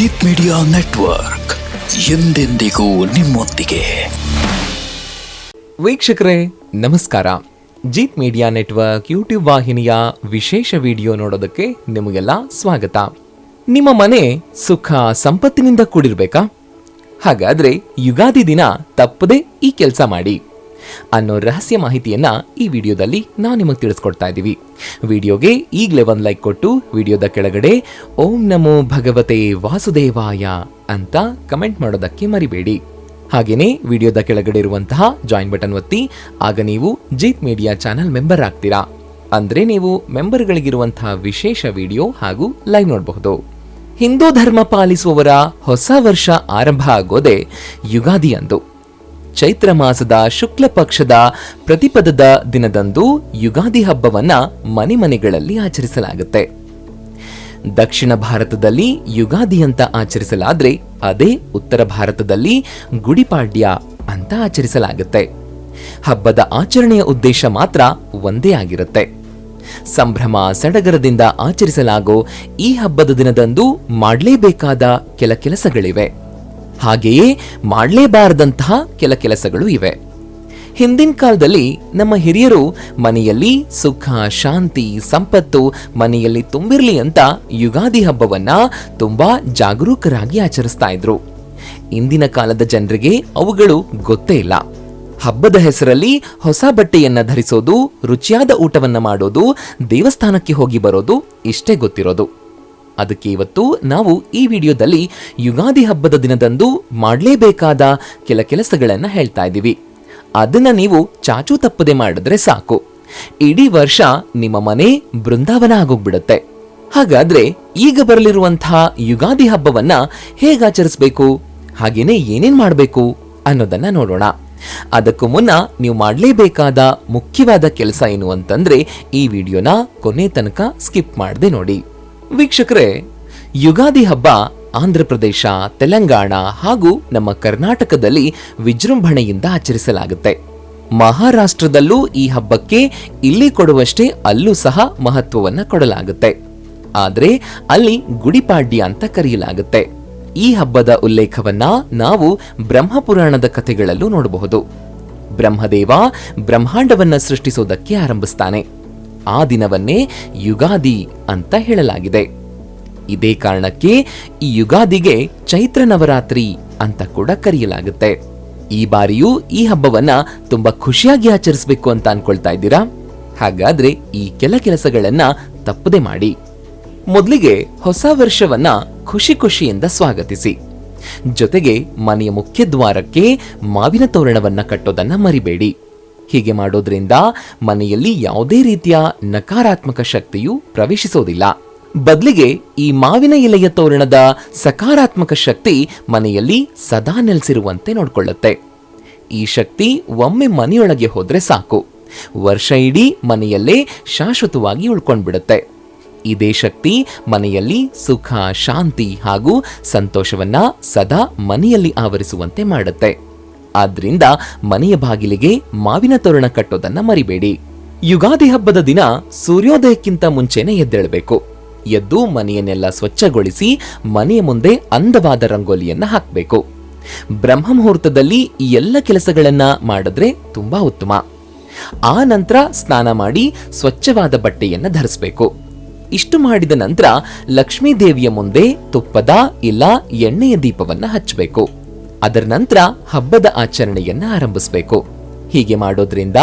Jeet media network ಎಂದೆಂದಿಗೂ ನಿಮ್ಮೊಂದಿಗೆ. ವೀಕ್ಷಕರೇ, ನಮಸ್ಕಾರ. ಜೀತ್ ಮೀಡಿಯಾ ನೆಟ್ವರ್ಕ್ ಯೂಟ್ಯೂಬ್ ವಾಹಿನಿಯ ವಿಶೇಷ ವಿಡಿಯೋ ನೋಡೋದಕ್ಕೆ ನಿಮಗೆಲ್ಲ ಸ್ವಾಗತ. ನಿಮ್ಮ ಮನೆ ಸುಖ ಸಂಪತ್ತಿನಿಂದ ಕೂಡಿರ್ಬೇಕಾ? ಹಾಗಾದ್ರೆ ಯುಗಾದಿ ದಿನ ತಪ್ಪದೆ ಈ ಕೆಲಸ ಮಾಡಿ. ಅನ್ನೋ ರಹಸ್ಯ ಮಾಹಿತಿಯನ್ನ ಈ ವಿಡಿಯೋದಲ್ಲಿ ನಾವು ನಿಮಗೆ ತಿಳಿಸ್ಕೊಡ್ತಾ ಇದ್ದೀವಿ ವಿಡಿಯೋಗೆ ಈಗಲೇ ಒಂದು ಲೈಕ್ ಕೊಟ್ಟು ವಿಡಿಯೋದ ಕೆಳಗಡೆ ಓಂ ನಮೋ ಭಗವತೆ ವಾಸುದೇವಾಯ ಅಂತ ಕಮೆಂಟ್ ಮಾಡೋದಕ್ಕೆ ಮರಿಬೇಡಿ. ಹಾಗೇನೇ ವಿಡಿಯೋದ ಕೆಳಗಡೆ ಇರುವಂತಹ ಜಾಯಿನ್ ಬಟನ್ ಒತ್ತಿ, ಆಗ ನೀವು ಜೀತ್ ಮೀಡಿಯಾ ಚಾನೆಲ್ ಮೆಂಬರ್ ಆಗ್ತೀರಾ. ಅಂದರೆ ನೀವು ಮೆಂಬರ್ಗಳಿಗಿರುವಂತಹ ವಿಶೇಷ ವಿಡಿಯೋ ಹಾಗೂ ಲೈವ್ ನೋಡಬಹುದು. ಹಿಂದೂ ಧರ್ಮ ಪಾಲಿಸುವವರ ಹೊಸ ವರ್ಷ ಆರಂಭ ಆಗೋದೇ ಯುಗಾದಿ ಅಂದು. ಚೈತ್ರ ಮಾಸದ ಶುಕ್ಲ ಪಕ್ಷದ ಪ್ರತಿಪದದ ದಿನದಂದು ಯುಗಾದಿ ಹಬ್ಬವನ್ನ ಮನೆ ಮನೆಗಳಲ್ಲಿ ಆಚರಿಸಲಾಗುತ್ತೆ. ದಕ್ಷಿಣ ಭಾರತದಲ್ಲಿ ಯುಗಾದಿ ಅಂತ ಆಚರಿಸಲಾದ್ರೆ ಅದೇ ಉತ್ತರ ಭಾರತದಲ್ಲಿ ಗುಡಿಪಾಡ್ಯ ಅಂತ ಆಚರಿಸಲಾಗುತ್ತೆ. ಹಬ್ಬದ ಆಚರಣೆಯ ಉದ್ದೇಶ ಮಾತ್ರ ಒಂದೇ ಆಗಿರುತ್ತೆ. ಸಂಭ್ರಮ ಸಡಗರದಿಂದ ಆಚರಿಸಲಾಗೋ ಈ ಹಬ್ಬದ ದಿನದಂದು ಮಾಡಲೇಬೇಕಾದ ಕೆಲ ಕೆಲಸಗಳಿವೆ. ಹಾಗೆಯೇ ಮಾಡಲೇಬಾರದಂತಹ ಕೆಲ ಕೆಲಸಗಳು ಇವೆ. ಹಿಂದಿನ ಕಾಲದಲ್ಲಿ ನಮ್ಮ ಹಿರಿಯರು ಮನೆಯಲ್ಲಿ ಸುಖ, ಶಾಂತಿ, ಸಂಪತ್ತು ಮನೆಯಲ್ಲಿ ತುಂಬಿರಲಿ ಅಂತ ಯುಗಾದಿ ಹಬ್ಬವನ್ನ ತುಂಬಾ ಜಾಗರೂಕರಾಗಿ ಆಚರಿಸ್ತಾ ಇದ್ರು. ಇಂದಿನ ಕಾಲದ ಜನರಿಗೆ ಅವುಗಳು ಗೊತ್ತೇ ಇಲ್ಲ. ಹಬ್ಬದ ಹೆಸರಲ್ಲಿ ಹೊಸ ಬಟ್ಟೆಯನ್ನ ಧರಿಸೋದು, ರುಚಿಯಾದ ಊಟವನ್ನ ಮಾಡೋದು, ದೇವಸ್ಥಾನಕ್ಕೆ ಹೋಗಿ ಬರೋದು ಇಷ್ಟೇ ಗೊತ್ತಿರೋದು. ಅದಕ್ಕೆ ಇವತ್ತು ನಾವು ಈ ವಿಡಿಯೋದಲ್ಲಿ ಯುಗಾದಿ ಹಬ್ಬದ ದಿನದಂದು ಮಾಡಲೇಬೇಕಾದ ಕೆಲ ಕೆಲಸಗಳನ್ನು ಹೇಳ್ತಾ ಇದ್ದೀವಿ. ಅದನ್ನು ನೀವು ಚಾಚೂ ತಪ್ಪದೆ ಮಾಡಿದ್ರೆ ಸಾಕು. ಇಡೀ ವರ್ಷ ನಿಮ್ಮ ಮನೆ ಬೃಂದಾವನ ಆಗೋಗ್ಬಿಡುತ್ತೆ. ಹಾಗಾದ್ರೆ ಈಗ ಬರಲಿರುವಂತಹ ಯುಗಾದಿ ಹಬ್ಬವನ್ನ ಹೇಗೆ ಆಚರಿಸಬೇಕು ಹಾಗೇನೆ ಏನೇನ್ ಮಾಡಬೇಕು ಅನ್ನೋದನ್ನ ನೋಡೋಣ. ಅದಕ್ಕೂ ಮುನ್ನ ನೀವು ಮಾಡಲೇಬೇಕಾದ ಮುಖ್ಯವಾದ ಕೆಲಸ ಏನು ಅಂತಂದ್ರೆ ಈ ವಿಡಿಯೋನ ಕೊನೆ ತನಕ ಸ್ಕಿಪ್ ಮಾಡದೆ ನೋಡಿ. ವೀಕ್ಷಕರೇ, ಯುಗಾದಿ ಹಬ್ಬ ಆಂಧ್ರ ಪ್ರದೇಶ, ತೆಲಂಗಾಣ ಹಾಗೂ ನಮ್ಮ ಕರ್ನಾಟಕದಲ್ಲಿ ವಿಜೃಂಭಣೆಯಿಂದ ಆಚರಿಸಲಾಗುತ್ತೆ. ಮಹಾರಾಷ್ಟ್ರದಲ್ಲೂ ಈ ಹಬ್ಬಕ್ಕೆ ಇಲ್ಲಿ ಕೊಡುವಷ್ಟೇ ಅಲ್ಲೂ ಸಹ ಮಹತ್ವವನ್ನ ಕೊಡಲಾಗುತ್ತೆ. ಆದರೆ ಅಲ್ಲಿ ಗುಡಿಪಾಡ್ಯ ಅಂತ ಕರೆಯಲಾಗುತ್ತೆ. ಈ ಹಬ್ಬದ ಉಲ್ಲೇಖವನ್ನ ನಾವು ಬ್ರಹ್ಮಪುರಾಣದ ಕಥೆಗಳಲ್ಲೂ ನೋಡಬಹುದು. ಬ್ರಹ್ಮದೇವ ಬ್ರಹ್ಮಾಂಡವನ್ನ ಸೃಷ್ಟಿಸೋದಕ್ಕೆ ಆರಂಭಿಸ್ತಾನೆ. ಆ ದಿನವನ್ನೇ ಯುಗಾದಿ ಅಂತ ಹೇಳಲಾಗಿದೆ. ಇದೇ ಕಾರಣಕ್ಕೆ ಈ ಯುಗಾದಿಗೆ ಚೈತ್ರ ನವರಾತ್ರಿ ಅಂತ ಕೂಡ ಕರೆಯಲಾಗುತ್ತೆ. ಈ ಬಾರಿಯೂ ಈ ಹಬ್ಬವನ್ನ ತುಂಬಾ ಖುಷಿಯಾಗಿ ಆಚರಿಸಬೇಕು ಅಂತ ಅನ್ಕೊಳ್ತಾ ಇದ್ದೀರಾ? ಹಾಗಾದ್ರೆ ಈ ಕೆಲ ಕೆಲಸಗಳನ್ನ ತಪ್ಪದೆ ಮಾಡಿ. ಮೊದಲಿಗೆ ಹೊಸ ವರ್ಷವನ್ನ ಖುಷಿ ಖುಷಿಯಿಂದ ಸ್ವಾಗತಿಸಿ. ಜೊತೆಗೆ ಮನೆಯ ಮುಖ್ಯ ದ್ವಾರಕ್ಕೆ ಮಾವಿನ ತೋರಣವನ್ನ ಕಟ್ಟೋದನ್ನ ಮರಿಬೇಡಿ. ಹೀಗೆ ಮಾಡೋದ್ರಿಂದ ಮನೆಯಲ್ಲಿ ಯಾವುದೇ ರೀತಿಯ ನಕಾರಾತ್ಮಕ ಶಕ್ತಿಯು ಪ್ರವೇಶಿಸೋದಿಲ್ಲ. ಬದಲಿಗೆ ಈ ಮಾವಿನ ಎಲೆಯ ತೋರಣದ ಸಕಾರಾತ್ಮಕ ಶಕ್ತಿ ಮನೆಯಲ್ಲಿ ಸದಾ ನೆಲೆಸಿರುವಂತೆ ನೋಡಿಕೊಳ್ಳುತ್ತೆ. ಈ ಶಕ್ತಿ ಒಮ್ಮೆ ಮನೆಯೊಳಗೆ ಹೋದರೆ ಸಾಕು. ವರ್ಷ ಇಡೀ ಮನೆಯಲ್ಲೇ ಶಾಶ್ವತವಾಗಿ ಉಳ್ಕೊಂಡ್ಬಿಡುತ್ತೆ. ಇದೇ ಶಕ್ತಿ ಮನೆಯಲ್ಲಿ ಸುಖ, ಶಾಂತಿ ಹಾಗೂ ಸಂತೋಷವನ್ನ ಸದಾ ಮನೆಯಲ್ಲಿ ಆವರಿಸುವಂತೆ ಮಾಡುತ್ತೆ. ಆದ್ರಿಂದ ಮನೆಯ ಬಾಗಿಲಿಗೆ ಮಾವಿನ ತೋರಣ ಕಟ್ಟೋದನ್ನ ಮರಿಬೇಡಿ. ಯುಗಾದಿ ಹಬ್ಬದ ದಿನ ಸೂರ್ಯೋದಯಕ್ಕಿಂತ ಮುಂಚೆನೆ ಎದ್ದೇಳಬೇಕು. ಎದ್ದು ಮನೆಯನ್ನೆಲ್ಲ ಸ್ವಚ್ಛಗೊಳಿಸಿ ಮನೆಯ ಮುಂದೆ ಅಂದವಾದ ರಂಗೋಲಿಯನ್ನ ಹಾಕಬೇಕು. ಬ್ರಹ್ಮ ಮುಹೂರ್ತದಲ್ಲಿ ಎಲ್ಲ ಕೆಲಸಗಳನ್ನ ಮಾಡಿದ್ರೆ ತುಂಬಾ ಉತ್ತಮ. ಆ ನಂತರ ಸ್ನಾನ ಮಾಡಿ ಸ್ವಚ್ಛವಾದ ಬಟ್ಟೆಯನ್ನ ಧರಿಸಬೇಕು. ಇಷ್ಟು ಮಾಡಿದ ನಂತರ ಲಕ್ಷ್ಮೀ ದೇವಿಯ ಮುಂದೆ ತುಪ್ಪದ ಇಲ್ಲ ಎಣ್ಣೆಯ ದೀಪವನ್ನ ಹಚ್ಚಬೇಕು. ಅದರ ನಂತರ ಹಬ್ಬದ ಆಚರಣೆಯನ್ನ ಆರಂಭಿಸಬೇಕು. ಹೀಗೆ ಮಾಡೋದ್ರಿಂದ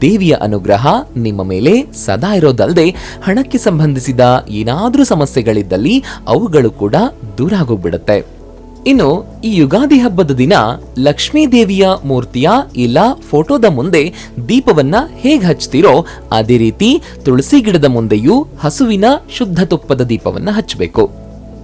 ದೇವಿಯ ಅನುಗ್ರಹ ನಿಮ್ಮ ಮೇಲೆ ಸದಾ ಇರೋದಲ್ಲದೆ ಹಣಕ್ಕೆ ಸಂಬಂಧಿಸಿದ ಏನಾದರೂ ಸಮಸ್ಯೆಗಳಿದ್ದಲ್ಲಿ ಅವುಗಳು ಕೂಡ ದೂರ ಆಗೋಗ್ಬಿಡುತ್ತೆ. ಇನ್ನು ಈ ಯುಗಾದಿ ಹಬ್ಬದ ದಿನ ಲಕ್ಷ್ಮೀ ದೇವಿಯ ಮೂರ್ತಿಯ ಇಲ್ಲ ಫೋಟೋದ ಮುಂದೆ ದೀಪವನ್ನ ಹೇಗೆ ಹಚ್ತೀರೋ ಅದೇ ರೀತಿ ತುಳಸಿ ಗಿಡದ ಮುಂದೆಯೂ ಹಸುವಿನ ಶುದ್ಧ ತುಪ್ಪದ ದೀಪವನ್ನ ಹಚ್ಚಬೇಕು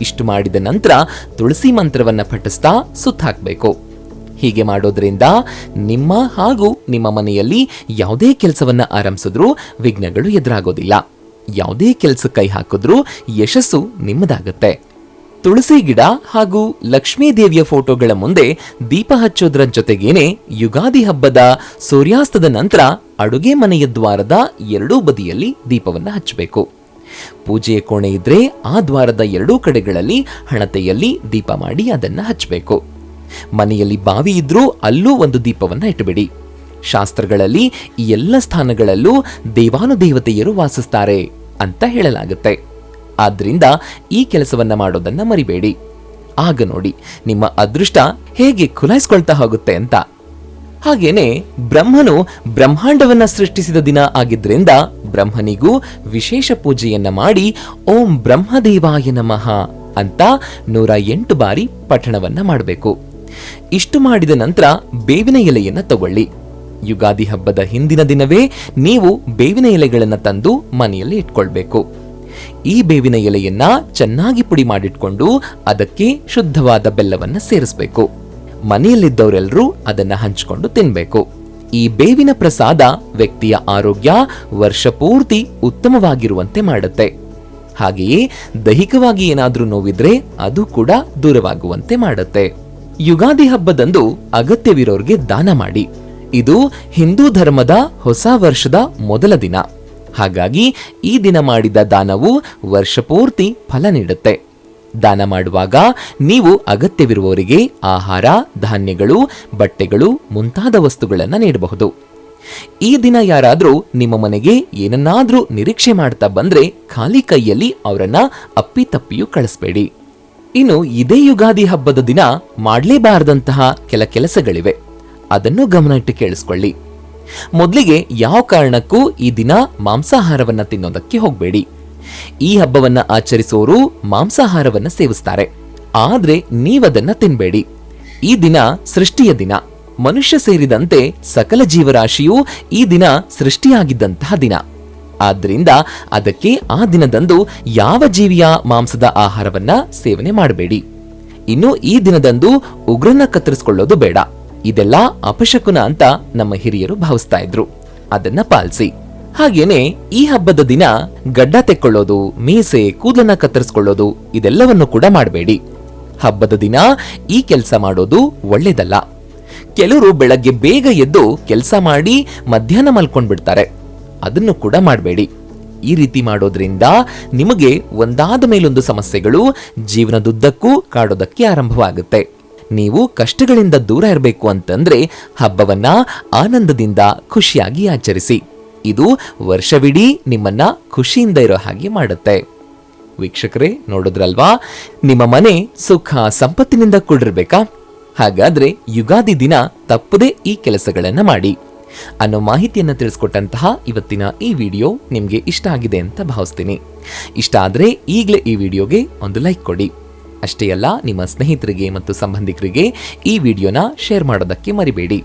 ಇಷ್ಟು ಮಾಡಿದ ನಂತರ ತುಳಸಿ ಮಂತ್ರವನ್ನು ಪಠಿಸ್ತಾ ಸುತ್ತಾಕಬೇಕು. ಹೀಗೆ ಮಾಡೋದ್ರಿಂದ ನಿಮ್ಮ ಹಾಗೂ ನಿಮ್ಮ ಮನೆಯಲ್ಲಿ ಯಾವುದೇ ಕೆಲಸವನ್ನು ಆರಂಭಿಸಿದ್ರೂ ವಿಘ್ನಗಳು ಎದುರಾಗೋದಿಲ್ಲ. ಯಾವುದೇ ಕೆಲಸ ಕೈ ಹಾಕಿದ್ರೂ ಯಶಸ್ಸು ನಿಮ್ಮದಾಗುತ್ತೆ. ತುಳಸಿ ಗಿಡ ಹಾಗೂ ಲಕ್ಷ್ಮೀ ದೇವಿಯ ಫೋಟೋಗಳ ಮುಂದೆ ದೀಪ ಹಚ್ಚೋದ್ರ ಜೊತೆಗೇನೆ ಯುಗಾದಿ ಹಬ್ಬದ ಸೂರ್ಯಾಸ್ತದ ನಂತರ ಅಡುಗೆ ಮನೆಯ ದ್ವಾರದ ಎರಡೂ ಬದಿಯಲ್ಲಿ ದೀಪವನ್ನು ಹಚ್ಚಬೇಕು. ಪೂಜೆಯ ಕೋಣೆ ಇದ್ರೆ ಆ ದ್ವಾರದ ಎರಡೂ ಕಡೆಗಳಲ್ಲಿ ಹಣತೆಯಲ್ಲಿ ದೀಪ ಮಾಡಿ ಅದನ್ನ ಹಚ್ಚಬೇಕು ಮನೆಯಲ್ಲಿ ಬಾವಿ ಇದ್ರೂ ಅಲ್ಲೂ ಒಂದು ದೀಪವನ್ನ ಇಟ್ಟುಬಿಡಿ ಶಾಸ್ತ್ರಗಳಲ್ಲಿ ಈ ಎಲ್ಲ ಸ್ಥಾನಗಳಲ್ಲೂ ದೇವಾನುದೇವತೆಯರು ವಾಸಿಸ್ತಾರೆ ಅಂತ ಹೇಳಲಾಗುತ್ತೆ. ಆದ್ರಿಂದ ಈ ಕೆಲಸವನ್ನ ಮಾಡೋದನ್ನ ಮರಿಬೇಡಿ. ಆಗ ನೋಡಿ, ನಿಮ್ಮ ಅದೃಷ್ಟ ಹೇಗೆ ಖುಲಾಯಿಸ್ಕೊಳ್ತಾ ಹೋಗುತ್ತೆ ಅಂತ. ಹಾಗೇನೆ ಬ್ರಹ್ಮನು ಬ್ರಹ್ಮಾಂಡವನ್ನ ಸೃಷ್ಟಿಸಿದ ದಿನ ಆಗಿದ್ರಿಂದ ಬ್ರಹ್ಮನಿಗೂ ವಿಶೇಷ ಪೂಜೆಯನ್ನ ಮಾಡಿ ಓಂ ಬ್ರಹ್ಮದೇವಾಯ ನಮಃ ಅಂತ ನೂರ ಎಂಟು ಬಾರಿ ಪಠಣವನ್ನ ಮಾಡಬೇಕು. ಇಷ್ಟು ಮಾಡಿದ ನಂತರ ಬೇವಿನ ಎಲೆಯನ್ನ ತಗೊಳ್ಳಿ. ಯುಗಾದಿ ಹಬ್ಬದ ಹಿಂದಿನ ದಿನವೇ ನೀವು ಬೇವಿನ ಎಲೆಗಳನ್ನ ತಂದು ಮನೆಯಲ್ಲಿ ಇಟ್ಕೊಳ್ಬೇಕು. ಈ ಬೇವಿನ ಎಲೆಯನ್ನ ಚೆನ್ನಾಗಿ ಪುಡಿ ಮಾಡಿಟ್ಕೊಂಡು ಅದಕ್ಕೆ ಶುದ್ಧವಾದ ಬೆಲ್ಲವನ್ನ ಸೇರಿಸಬೇಕು. ಮನೆಯಲ್ಲಿದ್ದವರೆಲ್ಲರೂ ಅದನ್ನ ಹಂಚಿಕೊಂಡು ತಿನ್ಬೇಕು. ಈ ಬೇವಿನ ಪ್ರಸಾದ ವ್ಯಕ್ತಿಯ ಆರೋಗ್ಯ ವರ್ಷ ಪೂರ್ತಿ ಉತ್ತಮವಾಗಿರುವಂತೆ ಮಾಡುತ್ತೆ. ಹಾಗೆಯೇ ದೈಹಿಕವಾಗಿ ಏನಾದರೂ ನೋವಿದ್ರೆ ಅದು ಕೂಡ ದೂರವಾಗುವಂತೆ ಮಾಡುತ್ತೆ. ಯುಗಾದಿ ಹಬ್ಬದಂದು ಅಗತ್ಯವಿರೋರ್ಗೆ ದಾನ ಮಾಡಿ. ಇದು ಹಿಂದೂ ಧರ್ಮದ ಹೊಸ ವರ್ಷದ ಮೊದಲ ದಿನ. ಹಾಗಾಗಿ ಈ ದಿನ ಮಾಡಿದ ದಾನವು ವರ್ಷಪೂರ್ತಿ ಫಲ ನೀಡುತ್ತೆ. ದಾನ ಮಾಡುವಾಗ ನೀವು ಅಗತ್ಯವಿರುವವರಿಗೆ ಆಹಾರ, ಧಾನ್ಯಗಳು, ಬಟ್ಟೆಗಳು ಮುಂತಾದ ವಸ್ತುಗಳನ್ನು ನೀಡಬಹುದು. ಈ ದಿನ ಯಾರಾದರೂ ನಿಮ್ಮ ಮನೆಗೆ ಏನನ್ನಾದರೂ ನಿರೀಕ್ಷೆ ಮಾಡ್ತಾ ಬಂದರೆ ಖಾಲಿ ಕೈಯಲ್ಲಿ ಅವರನ್ನ ಅಪ್ಪಿತಪ್ಪಿಯೂ ಕಳಿಸ್ಬೇಡಿ. ಇನ್ನು ಇದೇ ಯುಗಾದಿ ಹಬ್ಬದ ದಿನ ಮಾಡಲೇಬಾರದಂತಹ ಕೆಲ ಕೆಲಸಗಳಿವೆ. ಅದನ್ನು ಗಮನ ಇಟ್ಟು ಕೇಳಿಸ್ಕೊಳ್ಳಿ. ಮೊದಲಿಗೆ ಯಾವ ಕಾರಣಕ್ಕೂ ಈ ದಿನ ಮಾಂಸಾಹಾರವನ್ನು ತಿನ್ನೋದಕ್ಕೆ ಹೋಗಬೇಡಿ. ಈ ಹಬ್ಬವನ್ನ ಆಚರಿಸೋರು ಮಾಂಸಾಹಾರವನ್ನ ಸೇವಿಸ್ತಾರೆ. ಆದ್ರೆ ನೀವದನ್ನ ತಿನ್ಬೇಡಿ. ಈ ದಿನ ಸೃಷ್ಟಿಯ ದಿನ. ಮನುಷ್ಯ ಸೇರಿದಂತೆ ಸಕಲ ಜೀವರಾಶಿಯು ಈ ದಿನ ಸೃಷ್ಟಿಯಾಗಿದ್ದಂತಹ ದಿನ. ಆದ್ದರಿಂದ ಅದಕ್ಕೆ ಆ ದಿನದಂದು ಯಾವ ಜೀವಿಯ ಮಾಂಸದ ಆಹಾರವನ್ನ ಸೇವನೆ ಮಾಡಬೇಡಿ. ಇನ್ನು ಈ ದಿನದಂದು ಉಗ್ರನ್ನ ಕತ್ತರಿಸಿಕೊಳ್ಳೋದು ಬೇಡ. ಇದೆಲ್ಲ ಅಪಶಕುನ ಅಂತ ನಮ್ಮ ಹಿರಿಯರು ಭಾವಿಸ್ತಾ ಇದ್ರು. ಅದನ್ನ ಪಾಲಿಸಿ. ಹಾಗೇನೆ ಈ ಹಬ್ಬದ ದಿನ ಗಡ್ಡ ತೆಕ್ಕೊಳ್ಳೋದು, ಮೀಸೆ, ಕೂದಲನ್ನ ಕತ್ತರಿಸ್ಕೊಳ್ಳೋದು, ಇದೆಲ್ಲವನ್ನು ಕೂಡ ಮಾಡಬೇಡಿ. ಹಬ್ಬದ ದಿನ ಈ ಕೆಲಸ ಮಾಡೋದು ಒಳ್ಳೇದಲ್ಲ. ಕೆಲವರು ಬೆಳಗ್ಗೆ ಬೇಗ ಎದ್ದು ಕೆಲಸ ಮಾಡಿ ಮಧ್ಯಾಹ್ನ ಮಲ್ಕೊಂಡ್ಬಿಡ್ತಾರೆ. ಅದನ್ನು ಕೂಡ ಮಾಡಬೇಡಿ. ಈ ರೀತಿ ಮಾಡೋದ್ರಿಂದ ನಿಮಗೆ ಒಂದಾದ ಮೇಲೊಂದು ಸಮಸ್ಯೆಗಳು ಜೀವನದುದ್ದಕ್ಕೂ ಕಾಡೋದಕ್ಕೆ ಆರಂಭವಾಗುತ್ತೆ. ನೀವು ಕಷ್ಟಗಳಿಂದ ದೂರ ಇರಬೇಕು ಅಂತಂದ್ರೆ ಹಬ್ಬವನ್ನ ಆನಂದದಿಂದ ಖುಷಿಯಾಗಿ ಆಚರಿಸಿ. ಇದು ವರ್ಷವಿಡೀ ನಿಮ್ಮನ್ನ ಖುಷಿಯಿಂದ ಇರೋ ಹಾಗೆ ಮಾಡುತ್ತೆ. ವೀಕ್ಷಕರೇ, ನೋಡಿದ್ರಲ್ವಾ? ನಿಮ್ಮ ಮನೆ ಸುಖ, ಸಂಪತ್ತಿನಿಂದ ಕೂಡಿರ್ಬೇಕಾ? ಹಾಗಾದ್ರೆ ಯುಗಾದಿ ದಿನ ತಪ್ಪದೇ ಈ ಕೆಲಸಗಳನ್ನ ಮಾಡಿ. ಅನ್ನೋ ಮಾಹಿತಿಯನ್ನು ತಿಳಿಸ್ಕೊಟ್ಟಂತಹ ಇವತ್ತಿನ ಈ ವಿಡಿಯೋ ನಿಮಗೆ ಇಷ್ಟ ಆಗಿದೆ ಅಂತ ಭಾವಿಸ್ತೀನಿ. ಇಷ್ಟ ಆದರೆ ಈಗಲೇ ಈ ವಿಡಿಯೋಗೆ ಒಂದು ಲೈಕ್ ಕೊಡಿ. ಅಷ್ಟೇ ಅಲ್ಲ, ನಿಮ್ಮ ಸ್ನೇಹಿತರಿಗೆ ಮತ್ತು ಸಂಬಂಧಿಕರಿಗೆ ಈ ವಿಡಿಯೋನ ಶೇರ್ ಮಾಡೋದಕ್ಕೆ ಮರಿಬೇಡಿ.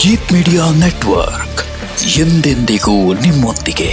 ಜೀತ್ ಮೀಡಿಯಾ ನೆಟ್ವರ್ಕ್ ಎಂದೆಂದಿಗೂ ನಿಮ್ಮೊಂದಿಗೆ.